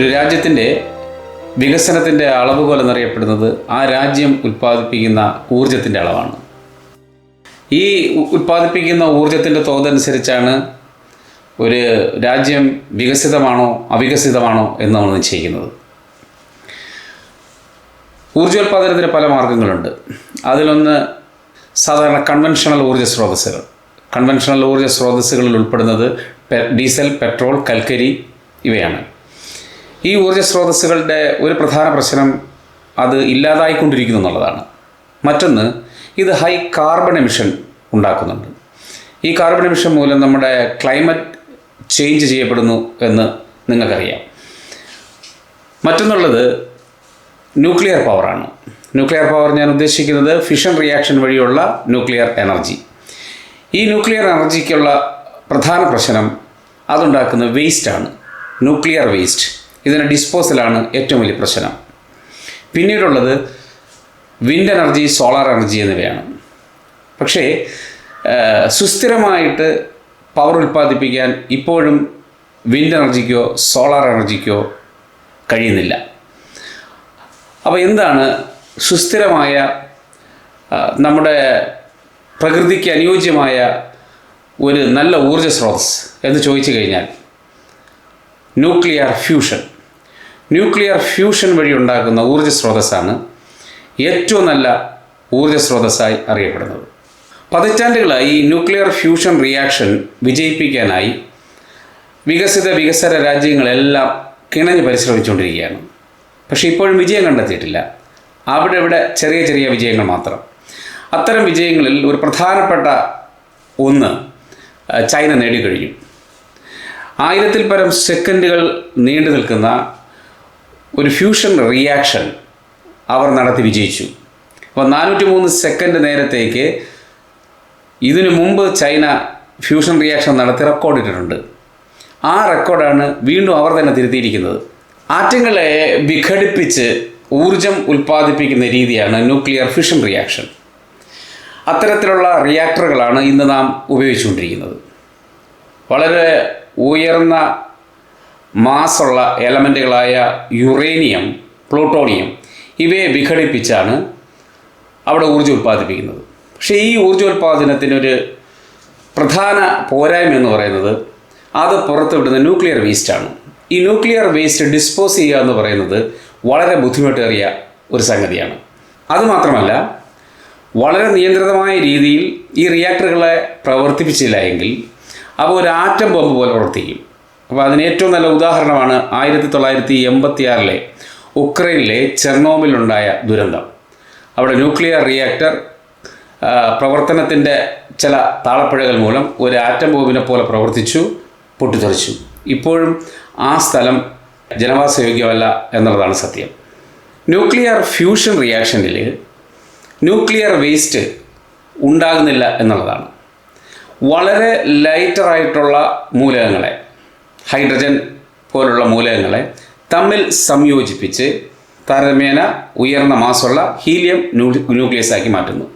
ഒരു രാജ്യത്തിന്റെ വികസനത്തിന്റെ അളവുകോൽ എന്നറിയപ്പെടുന്നത് ആ രാജ്യം ഉൽപ്പാദിപ്പിക്കുന്ന ഊർജത്തിന്റെ അളവാണ്. ഈ ഉൽപ്പാദിപ്പിക്കുന്ന ഊർജത്തിന്റെ തോതനുസരിച്ചാണ് ഒരു രാജ്യം വികസിതമാണോ അവികസിതമാണോ എന്ന് നമ്മൾ നിശ്ചയിക്കുന്നത്. ഊർജോൽപാദനത്തിന് പല മാർഗങ്ങളുണ്ട്. അതിലൊന്ന് സാധാരണ കൺവെൻഷണൽ ഊർജ സ്രോതസ്സുകൾ. കൺവെൻഷണൽ ഊർജ സ്രോതസ്സുകളിൽ ഉൾപ്പെടുന്നത് ഡീസൽ പെട്രോൾ കൽക്കരി ഇവയാണ്. ഈ ഊർജ സ്രോതസ്സുകളുടെ ഒരു പ്രധാന പ്രശ്നം അത് ഇല്ലാതായിക്കൊണ്ടിരിക്കുന്നു എന്നുള്ളതാണ്. മറ്റൊന്ന് ഇത് ഹൈ കാർബൺ എമിഷൻ ഉണ്ടാക്കുന്നുണ്ട്. ഈ കാർബൺ എമിഷൻ മൂലം നമ്മുടെ ക്ലൈമറ്റ് ചേഞ്ച് ചെയ്യപ്പെടുന്നു എന്ന് നിങ്ങൾക്കറിയാം. മറ്റൊന്നുള്ളത് ന്യൂക്ലിയർ പവറാണ് ന്യൂക്ലിയർ പവർ ഞാൻ ഉദ്ദേശിക്കുന്നത് ഫിഷൻ റിയാക്ഷൻ വഴിയുള്ള ന്യൂക്ലിയർ എനർജി ഈ ന്യൂക്ലിയർ എനർജിക്കുള്ള പ്രധാന പ്രശ്നം അതുണ്ടാക്കുന്ന വേസ്റ്റാണ് ന്യൂക്ലിയർ വേസ്റ്റ് ഇതിന്റെ ഡിസ്പോസലാണ് ഏറ്റവും വലിയ പ്രശ്നം. പിന്നീടുള്ളത് വിൻഡ് എനർജി സോളാർ എനർജി എന്നിവയാണ്. പക്ഷേ സുസ്ഥിരമായിട്ട് പവർ ഉൽപ്പാദിപ്പിക്കാൻ ഇപ്പോഴും വിൻഡ് എനർജിക്കോ സോളാർ എനർജിക്കോ കഴിയുന്നില്ല. അപ്പോൾ എന്താണ് സുസ്ഥിരമായ നമ്മുടെ പ്രകൃതിക്ക് അനുയോജ്യമായ ഒരു നല്ല ഊർജ സ്രോതസ് എന്ന് ചോദിച്ചു കഴിഞ്ഞാൽ ന്യൂക്ലിയർ ഫ്യൂഷൻ ന്യൂക്ലിയർ ഫ്യൂഷൻ വഴി ഉണ്ടാക്കുന്ന ഊർജ സ്രോതസ്സാണ് ഏറ്റവും നല്ല ഊർജ സ്രോതസ്സായി അറിയപ്പെടുന്നത്. പതിറ്റാണ്ടുകളായി ന്യൂക്ലിയർ ഫ്യൂഷൻ റിയാക്ഷൻ വിജയിപ്പിക്കാനായി വികസിത വികസന രാജ്യങ്ങളെല്ലാം കിണഞ്ഞ് പരിശ്രമിച്ചുകൊണ്ടിരിക്കുകയാണ്. പക്ഷേ ഇപ്പോഴും വിജയം കണ്ടെത്തിയിട്ടില്ല. അവിടെ ഇവിടെ ചെറിയ ചെറിയ വിജയങ്ങൾ മാത്രം. അത്തരം വിജയങ്ങളിൽ ഒരു പ്രധാനപ്പെട്ട ഒന്ന് ചൈന നേടിക്കഴിഞ്ഞു. ആയിരത്തിൽ പരം സെക്കൻഡുകൾ നീണ്ടു നിൽക്കുന്ന ഒരു ഫ്യൂഷൻ റിയാക്ഷൻ അവർ നടത്തി വിജയിച്ചു. അപ്പോൾ നാനൂറ്റി മൂന്ന് സെക്കൻഡ് നേരത്തേക്ക് ഇതിനു മുമ്പ് ചൈന ഫ്യൂഷൻ റിയാക്ഷൻ നടത്തി റെക്കോർഡ് റെക്കോർഡിട്ടിട്ടുണ്ട് ആ റെക്കോർഡാണ് വീണ്ടും അവർ തന്നെ തിരുത്തിയിരിക്കുന്നത്. ആറ്റങ്ങളെ വിഘടിപ്പിച്ച് ഊർജം ഉൽപ്പാദിപ്പിക്കുന്ന രീതിയാണ് ന്യൂക്ലിയർ ഫ്യൂഷൻ റിയാക്ഷൻ അത്തരത്തിലുള്ള റിയാക്ടറുകളാണ് ഇന്ന് നാം ഉപയോഗിച്ചുകൊണ്ടിരിക്കുന്നത്. വളരെ ഉയർന്ന മാസുള്ള എലമെന്റുകളായ യുറേനിയം പ്ലൂട്ടോണിയം ഇവയെ വിഘടിപ്പിച്ചാണ് അവിടെ ഊർജം ഉൽപ്പാദിപ്പിക്കുന്നത്. പക്ഷേ ഈ ഊർജോൽപാദനത്തിനൊരു പ്രധാന പോരായ്മ എന്ന് പറയുന്നത് അത് പുറത്തുവിടുന്ന ന്യൂക്ലിയർ വേസ്റ്റാണ്. ഈ ന്യൂക്ലിയർ വേസ്റ്റ് ഡിസ്പോസ് ചെയ്യുക എന്ന് പറയുന്നത് വളരെ ബുദ്ധിമുട്ടേറിയ ഒരു സംഗതിയാണ്. അതുമാത്രമല്ല വളരെ നിയന്ത്രിതമായ രീതിയിൽ ഈ റിയാക്ടറുകളെ പ്രവർത്തിപ്പിച്ചില്ല എങ്കിൽ അവ ഒരു ആറ്റം ബോംബ് പോലെ പ്രവർത്തിക്കും. അപ്പോൾ അതിന് ഏറ്റവും നല്ല ഉദാഹരണമാണ് ആയിരത്തി തൊള്ളായിരത്തി എൺപത്തി ആറിലെ ഉക്രൈനിലെ ചെർണോമിലുണ്ടായ ദുരന്തം. അവിടെ ന്യൂക്ലിയർ റിയാക്ടർ പ്രവർത്തനത്തിന്റെ ചില താളപ്പിഴകൾ മൂലം ഒരു ആറ്റം ബോംബിനെ പോലെ പ്രവർത്തിച്ചു പൊട്ടിത്തെറിച്ചു. ഇപ്പോഴും ആ സ്ഥലം ജനവാസയോഗ്യമല്ല എന്നുള്ളതാണ് സത്യം. ന്യൂക്ലിയർ ഫ്യൂഷൻ റിയാക്ഷനിൽ ന്യൂക്ലിയർ വേസ്റ്റ് ഉണ്ടാകുന്നില്ല എന്നുള്ളതാണ്. വളരെ ലൈറ്ററായിട്ടുള്ള മൂലകങ്ങളെ ഹൈഡ്രജൻ പോലുള്ള മൂലകങ്ങളെ തമ്മിൽ സംയോജിപ്പിച്ച് താരതമ്യേന ഉയർന്ന മാസമുള്ള ഹീലിയം ന്യൂക്ലിയസ് ആക്കി മാറ്റുന്നു.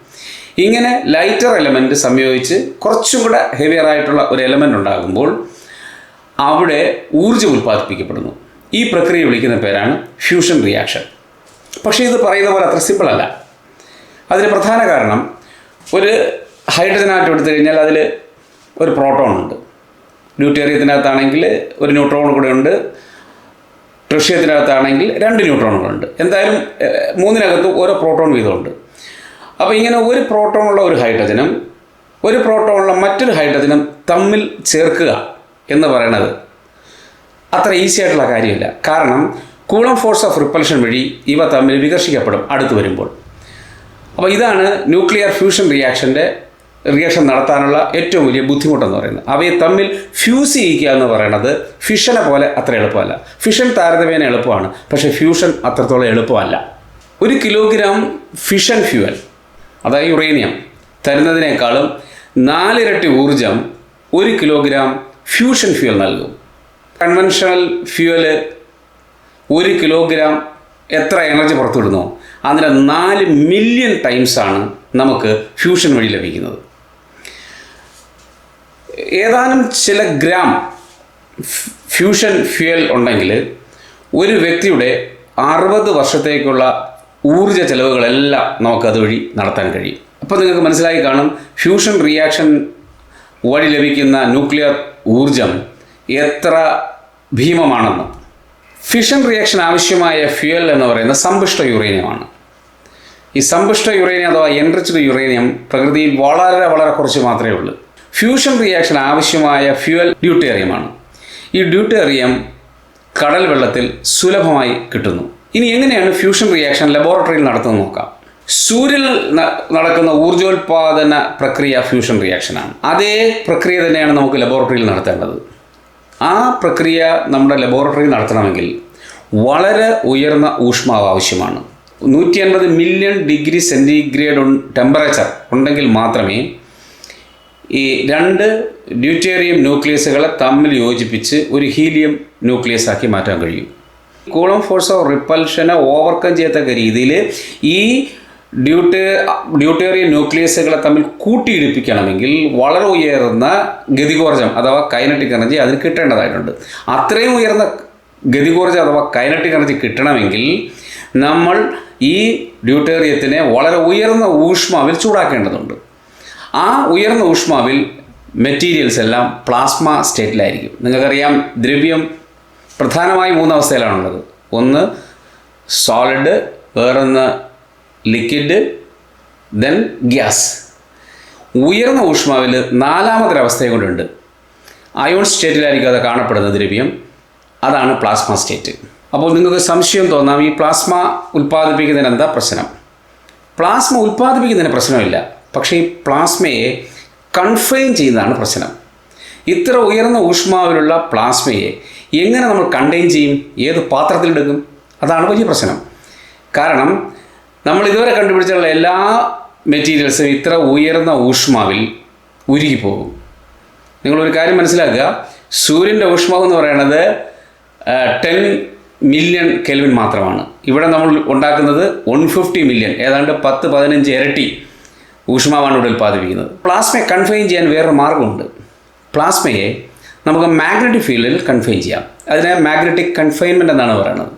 ഇങ്ങനെ ലൈറ്റർ എലമെന്റ് സംയോജിച്ച് കുറച്ചും കൂടെ ഹെവിയർ ആയിട്ടുള്ള ഒരു എലമെന്റ് ഉണ്ടാകുമ്പോൾ അവിടെ ഊർജം ഉൽപ്പാദിപ്പിക്കപ്പെടുന്നു. ഈ പ്രക്രിയ വിളിക്കുന്ന പേരാണ് ഫ്യൂഷൻ റിയാക്ഷൻ. പക്ഷേ ഇത് പറയുന്ന പോലെ അത്ര സിമ്പിളല്ല അതിന് പ്രധാന കാരണം ഒരു ഹൈഡ്രജൻ ആറ്റം എടുത്തു കഴിഞ്ഞാൽ അതിൽ ഒരു പ്രോട്ടോൺ ഉണ്ട്. ഡ്യൂട്ടേറിയത്തിനകത്താണെങ്കിൽ ഒരു ന്യൂട്രോൺ കൂടെ ഉണ്ട്. ട്രിഷ്യത്തിനകത്താണെങ്കിൽ രണ്ട് ന്യൂട്രോണുകളുണ്ട് എന്തായാലും മൂന്നിനകത്ത് മൂന്നിനകത്തും ഓരോ പ്രോട്ടോൺ വീതമുണ്ട്. അപ്പോൾ ഇങ്ങനെ ഒരു പ്രോട്ടോണുള്ള ഒരു ഹൈഡ്രജനും ഒരു പ്രോട്ടോണുള്ള മറ്റൊരു ഹൈഡ്രജനും തമ്മിൽ ചേർക്കുക എന്ന് പറയണത് അത്ര ഈസി ആയിട്ടുള്ള കാര്യമില്ല. കാരണം കൂളം ഫോഴ്സ് ഓഫ് റിപ്പൽഷൻ വഴി ഇവ തമ്മിൽ വികർഷിക്കപ്പെടും അടുത്തു വരുമ്പോൾ. അപ്പോൾ ഇതാണ് ന്യൂക്ലിയർ ഫ്യൂഷൻ റിയാക്ഷന്റെ റിയാക്ഷൻ നടത്താനുള്ള ഏറ്റവും വലിയ ബുദ്ധിമുട്ടെന്ന് പറയുന്നത്. അവയെ തമ്മിൽ ഫ്യൂസ് ചെയ്യിക്കുക എന്ന് പറയുന്നത് ഫിഷനെ പോലെ അത്ര എളുപ്പമല്ല. ഫിഷൻ താരതമ്യേന എളുപ്പമാണ്. പക്ഷേ ഫ്യൂഷൻ അത്രത്തോളം എളുപ്പമല്ല. ഒരു കിലോഗ്രാം ഫിഷൻ ഫ്യൂവൽ അതായത് യുറേനിയം തരുന്നതിനേക്കാളും നാലിരട്ടി ഊർജം ഒരു കിലോഗ്രാം ഫ്യൂഷൻ ഫ്യൂവൽ നൽകും. കൺവെൻഷണൽ ഫ്യൂവൽ ഒരു കിലോഗ്രാം എത്ര എനർജി പുറത്തുവിടുന്നു? അതിന്റെ നാല് മില്യൺ ടൈംസാണ് നമുക്ക് ഫ്യൂഷൻ വഴി ലഭിക്കുന്നത്. ഏതാനും ചില ഗ്രാം ഫ്യൂഷൻ ഫ്യൂൽ ഉണ്ടെങ്കിൽ ഒരു വ്യക്തിയുടെ അറുപത് വർഷത്തേക്കുള്ള ഊർജ ചെലവുകളെല്ലാം നമുക്ക് അതുവഴി നടത്താൻ കഴിയും. അപ്പോൾ നിങ്ങൾക്ക് മനസ്സിലായി കാണും ഫ്യൂഷൻ റിയാക്ഷൻ വഴി ലഭിക്കുന്ന ന്യൂക്ലിയർ ഊർജം എത്ര ഭീമമാണെന്ന്. ഫിഷൻ റിയാക്ഷൻ ആവശ്യമായ ഫ്യൂൽ എന്ന് പറയുന്ന സമ്പുഷ്ട യുറേനിയമാണ്. ഈ സമ്പുഷ്ട യുറേനിയം അഥവാ എൻറിച്ച്ഡ് യുറേനിയം പ്രകൃതിയിൽ വളരെ വളരെ കുറച്ച് മാത്രമേ ഉള്ളൂ. ഫ്യൂഷൻ റിയാക്ഷൻ ആവശ്യമായ ഫ്യൂവൽ ഡ്യൂട്ടേറിയമാണ്. ഈ ഡ്യൂട്ടേറിയം കടൽ വെള്ളത്തിൽ സുലഭമായി കിട്ടുന്നു. ഇനി എങ്ങനെയാണ് ഫ്യൂഷൻ റിയാക്ഷൻ ലബോറട്ടറിയിൽ നടത്തുന്നത് നോക്കാം. സൂര്യനിൽ നടക്കുന്ന ഊർജോൽപാദന പ്രക്രിയ ഫ്യൂഷൻ റിയാക്ഷനാണ് അതേ പ്രക്രിയ തന്നെയാണ് നമുക്ക് ലബോറട്ടറിയിൽ നടത്തേണ്ടത്. ആ പ്രക്രിയ നമ്മുടെ ലബോറട്ടറിയിൽ നടത്തണമെങ്കിൽ വളരെ ഉയർന്ന ഊഷ്മാവ് ആവശ്യമാണ്. നൂറ്റി അൻപത് മില്യൺ ഡിഗ്രി സെന്റിഗ്രേഡ് ടെമ്പറേച്ചർ ഉണ്ടെങ്കിൽ മാത്രമേ ഈ രണ്ട് ഡ്യൂറ്റേറിയം ന്യൂക്ലിയസുകളെ തമ്മിൽ യോജിപ്പിച്ച് ഒരു ഹീലിയം ന്യൂക്ലിയസ് ആക്കി മാറ്റാൻ കഴിയും. കൂളം ഫോഴ്സ് ഓഫ് റിപ്പൽഷനെ ഓവർകം ചെയ്യത്തക്ക രീതിയിൽ ഈ ഡ്യൂട്ടേ ഡ്യൂട്ടേറിയം ന്യൂക്ലിയസുകളെ തമ്മിൽ കൂട്ടിയിടിപ്പിക്കണമെങ്കിൽ വളരെ ഉയർന്ന ഗതികോർജം അഥവാ കൈനറ്റിക് എനർജി അതിന് കിട്ടേണ്ടതായിട്ടുണ്ട്. അത്രയും ഉയർന്ന ഗതികോർജം അഥവാ കൈനറ്റിക് എനർജി കിട്ടണമെങ്കിൽ നമ്മൾ ഈ ഡ്യൂട്ടേറിയത്തിനെ വളരെ ഉയർന്ന ഊഷ്മാവിൽ ചൂടാക്കേണ്ടതുണ്ട്. ആ ഉയർന്ന ഊഷ്മാവിൽ മെറ്റീരിയൽസ് എല്ലാം പ്ലാസ്മ സ്റ്റേറ്റിലായിരിക്കും നിങ്ങൾക്കറിയാം ദ്രവ്യം പ്രധാനമായി മൂന്ന് അവസ്ഥയിലാണുള്ളത്. ഒന്ന് സോളിഡ് വേറൊന്ന് ലിക്വിഡ് ദെൻ ഗ്യാസ് ഉയർന്ന ഊഷ്മാവിൽ നാലാമതൊരവസ്ഥയും കൂടെ ഉണ്ട്. അയോൺ സ്റ്റേറ്റിലായിരിക്കും അത് കാണപ്പെടുന്ന ദ്രവ്യം. അതാണ് പ്ലാസ്മ സ്റ്റേറ്റ് അപ്പോൾ നിങ്ങൾക്ക് സംശയം തോന്നാം ഈ പ്ലാസ്മ ഉൽപ്പാദിപ്പിക്കുന്നതിന് എന്താ പ്രശ്നം? പ്ലാസ്മ ഉൽപ്പാദിപ്പിക്കുന്നതിന് പ്രശ്നമില്ല. പക്ഷേ ഈ പ്ലാസ്മയെ കൺഫൈൻ ചെയ്യുന്നതാണ് പ്രശ്നം. ഇത്ര ഉയർന്ന ഊഷ്മാവിലുള്ള പ്ലാസ്മയെ എങ്ങനെ നമ്മൾ കണ്ടെയ്ൻ ചെയ്യും? ഏത് പാത്രത്തിലെടുക്കും അതാണ് വലിയ പ്രശ്നം. കാരണം നമ്മൾ ഇതുവരെ കണ്ടുപിടിച്ചുള്ള എല്ലാ മെറ്റീരിയൽസും ഇത്ര ഉയർന്ന ഊഷ്മാവിൽ ഉരുകിപ്പോകും നിങ്ങളൊരു കാര്യം മനസ്സിലാക്കുക. സൂര്യന്റെ ഊഷ്മാവ് എന്ന് പറയുന്നത് ടെൻ മില്യൺ കെൽവിൻ മാത്രമാണ്. ഇവിടെ നമ്മൾ ഉണ്ടാക്കുന്നത് വൺ ഫിഫ്റ്റി മില്യൺ ഏതാണ്ട് പത്ത് പതിനഞ്ച് ഇരട്ടി ഊഷ്മാവാണ് ഇവിടെ ഉൽപ്പാദിപ്പിക്കുന്നത് പ്ലാസ്മയെ കൺഫൈൻ ചെയ്യാൻ വേറൊരു മാർഗമുണ്ട്. പ്ലാസ്മയെ നമുക്ക് മാഗ്നറ്റിക് ഫീൽഡിൽ കൺഫൈൻ ചെയ്യാം. അതിനെ മാഗ്നറ്റിക് കൺഫൈൻമെന്റ് എന്നാണ് പറയുന്നത്.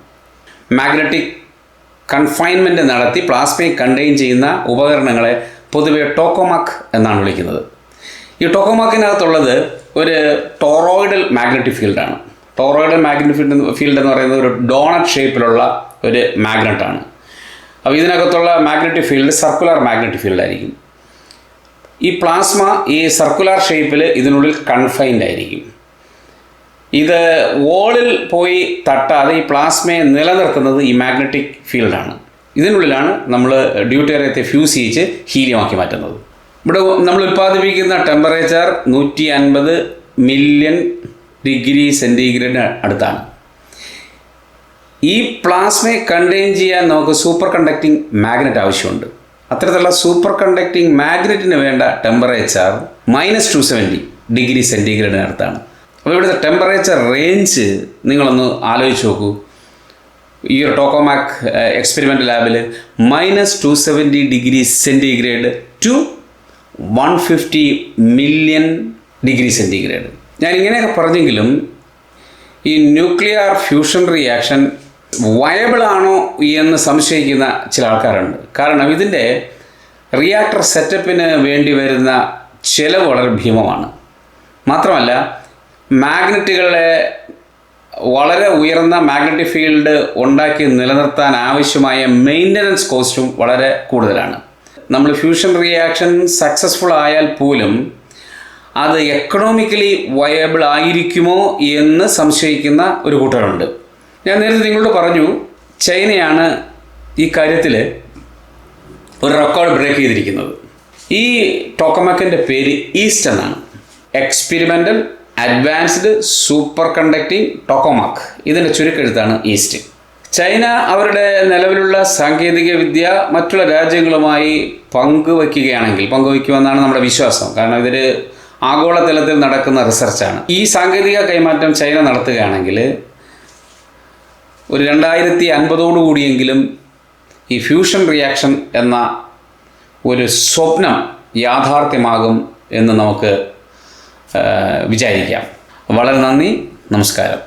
മാഗ്നറ്റിക് കൺഫൈൻമെന്റ് നടത്തി പ്ലാസ്മയെ കണ്ടെയ്ൻ ചെയ്യുന്ന ഉപകരണങ്ങളെ പൊതുവെ ടോക്കോമാക്ക് എന്നാണ് വിളിക്കുന്നത്. ഈ ടോക്കോമാക്കിനകത്തുള്ളത് ഒരു ടോറോയിഡൽ മാഗ്നറ്റിക് ഫീൽഡാണ് ടോറോയിഡൽ മാഗ്നറ്റിക് ഫീൽഡ് ഫീൽഡ് എന്ന് പറയുന്നത് ഒരു ഡോണറ്റ് ഷേപ്പിലുള്ള ഒരു മാഗ്നറ്റാണ് അപ്പോൾ ഇതിനകത്തുള്ള magnetic field circular magnetic field ആയിരിക്കും. ഈ പ്ലാസ്മ ഈ സർക്കുലർ ഷേപ്പിൽ ഇതിനുള്ളിൽ കൺഫൈൻഡ് ആയിരിക്കും. ഇത് വോളിൽ പോയി തട്ടാതെ ഈ പ്ലാസ്മയെ നിലനിർത്തുന്നത് ഈ മാഗ്നറ്റിക് ഫീൽഡാണ് ഇതിനുള്ളിലാണ് നമ്മൾ ഡ്യൂട്ടേറിയത്തെ ഫ്യൂസ് ചെയ്യിച്ച് ഹീലിയമാക്കി മാറ്റുന്നത്. ഇവിടെ നമ്മൾ ഉൽപ്പാദിപ്പിക്കുന്ന ടെമ്പറേച്ചർ നൂറ്റി അൻപത് മില്യൺ ഡിഗ്രി സെന്റിഗ്രേഡിന് അടുത്താണ്. ഈ പ്ലാസ്മയെ കണ്ടെയ്ൻ ചെയ്യാൻ നമുക്ക് സൂപ്പർ കണ്ടക്ടിങ് മാഗ്നറ്റ് ആവശ്യമുണ്ട്. അത്തരത്തിലുള്ള സൂപ്പർ കണ്ടക്ടിങ് മാഗ്നറ്റിന് വേണ്ട temperature minus two seventy degree സെന്റിഗ്രേഡിനടുത്താണ് അപ്പോൾ ഇവിടുത്തെ ടെമ്പറേച്ചർ റേഞ്ച് നിങ്ങളൊന്ന് ആലോചിച്ച് നോക്കൂ. ഈ ഒരു ടോക്കോമാക് എക്സ്പെരിമെന്റ് ലാബിൽ minus two seventy degree centigrade to one fifty million degree centigrade ഞാൻ ഇങ്ങനെയൊക്കെ പറഞ്ഞെങ്കിലും ഈ ന്യൂക്ലിയർ ഫ്യൂഷൻ റിയാക്ഷൻ വയബിൾ ആണോ എന്ന് സംശയിക്കുന്ന ചില ആൾക്കാരുണ്ട്. കാരണം ഇതിന്റെ റിയാക്ടർ സെറ്റപ്പിന് വേണ്ടി വരുന്ന ചിലവ് വളരെ ഭീമമാണ്. മാത്രമല്ല മാഗ്നറ്റുകളെ വളരെ ഉയർന്ന മാഗ്നറ്റിക് ഫീൽഡ് ഉണ്ടാക്കി നിലനിർത്താൻ ആവശ്യമായ മെയിന്റനൻസ് കോസ്റ്റും വളരെ കൂടുതലാണ്. നമ്മൾ ഫ്യൂഷൻ റിയാക്ഷൻ സക്സസ്ഫുൾ ആയാൽ പോലും അത് എക്കണോമിക്കലി വയബിൾ ആയിരിക്കുമോ എന്ന് സംശയിക്കുന്ന ഒരു കൂട്ടരുണ്ട്. ഞാൻ നേരത്തെ നിങ്ങളോട് പറഞ്ഞു ചൈനയാണ് ഈ കാര്യത്തിൽ ഒരു റെക്കോർഡ് ബ്രേക്ക് ചെയ്തിരിക്കുന്നത്. ഈ ടോക്കമാക്കിന്റെ പേര് ഈസ്റ്റ് എന്നാണ്. Experimental advanced super conducting tokamak. ഇതിന്റെ ചുരുക്കെഴുത്താണ് ഈസ്റ്റ്. ചൈന അവരുടെ നിലവിലുള്ള സാങ്കേതിക വിദ്യ മറ്റുള്ള രാജ്യങ്ങളുമായി പങ്കുവയ്ക്കുകയാണെങ്കിൽ പങ്കുവയ്ക്കുമെന്നാണ് നമ്മുടെ വിശ്വാസം. കാരണം ഇതൊരു ആഗോളതലത്തിൽ നടക്കുന്ന റിസർച്ചാണ്. ഈ സാങ്കേതിക കൈമാറ്റം ചൈന നടത്തുകയാണെങ്കിൽ ഒരു രണ്ടായിരത്തി അൻപതോടുകൂടിയെങ്കിലും ഈ ഫ്യൂഷൻ റിയാക്ഷൻ എന്ന ഒരു സ്വപ്നം യാഥാർത്ഥ്യമാകും എന്ന് നമുക്ക് വിചാരിക്കാം. വളരെ നന്ദി നമസ്കാരം.